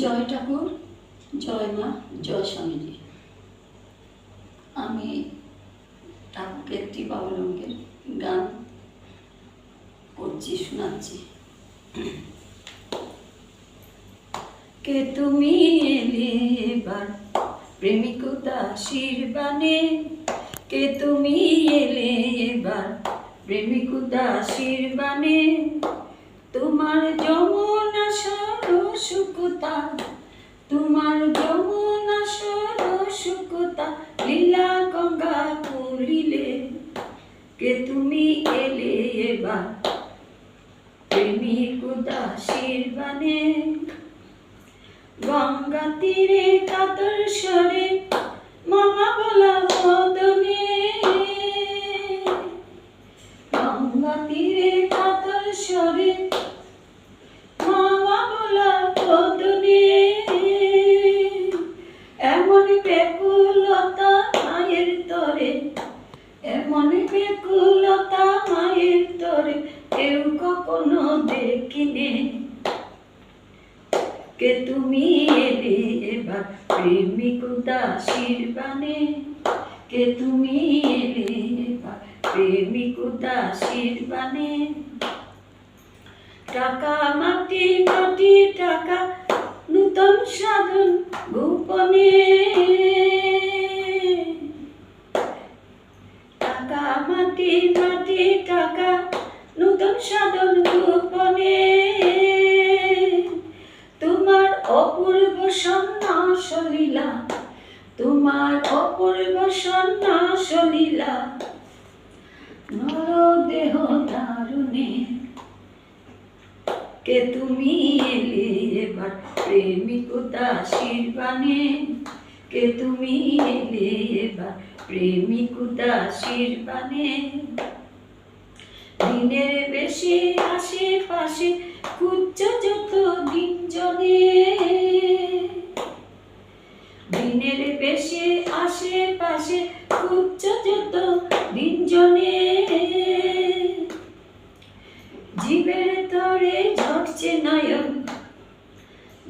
জয় ঠাকুর, জয় মা, জয় স্বামীজি। আমি একটি বাবলঙ্গের গান করছি, শোনাচ্ছি। কে তুমি এলে প্রেমিক দাসীর বানে কে তুমি এলে এবার প্রেমিক দাসীর বানে তোমার যমুনা সরসুকতা তোমার যমুনা সরসুকতা লীলা গঙ্গা পুরিলে কে তুমি এলে এবার? প্রেমিক দাসীর বানে গঙ্গা তীরে কাতর স্বরে মামা বলা বদনে। গঙ্গা তীরে কাতর স্বরে মামা বলা বদনে এমন ব্যাকুলতা মায়ের কে তুমি এলে এবার প্রেমিক দাসীর বানে কে তুমি এলে এবার প্রেমিক দাসীর বানে টাকা মাটি মাটি টাকা, নূতন সাধন গোপনে টাকা মাটি মাটি, টাকা, নূতন সাধন গোপনে তোমার অপূর্ব সন্ন্যাস লীলা, তোমার অপূর্ব সন্ন্যাস লীলা। নরদেহ দারুণে কে তুমি এলে এবার প্রেমিক দাসীর বানে কে তুমি এলে এবার প্রেমিক দাসীর বানে দিনের বেশি আশেপাশে কুচ্চ যত দিন জনে দিনের বেশি জীবের তরে ঝরছে নয়ন,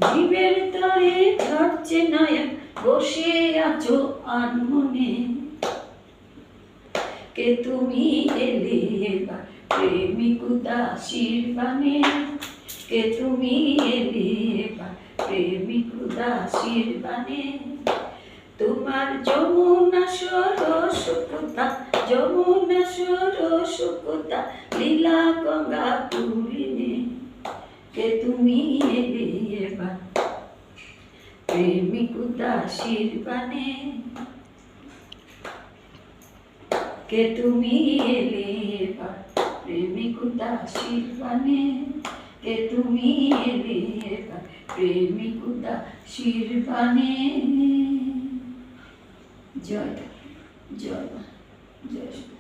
জীবের তরে ঝরছে নয়ন, বসে আছো আনমনে। কে তুমি এলে এবার প্রেমিক দাসীর বানে কে তুমি এলে এবার প্রেমিক দাসীর বানে তোমার যমুনা সরসুকতা যমুনা সরসুকতা লীলা গঙ্গা পুরিনে কে তুমি এলে এবার প্রেমিক দাসীর বানে কে তুমি এলে এবার প্রেমিক দাসীর বানে কে তুমি এলে এবার প্রেমিক দাসীর বানে জয় জয়। মা জয় শ্রী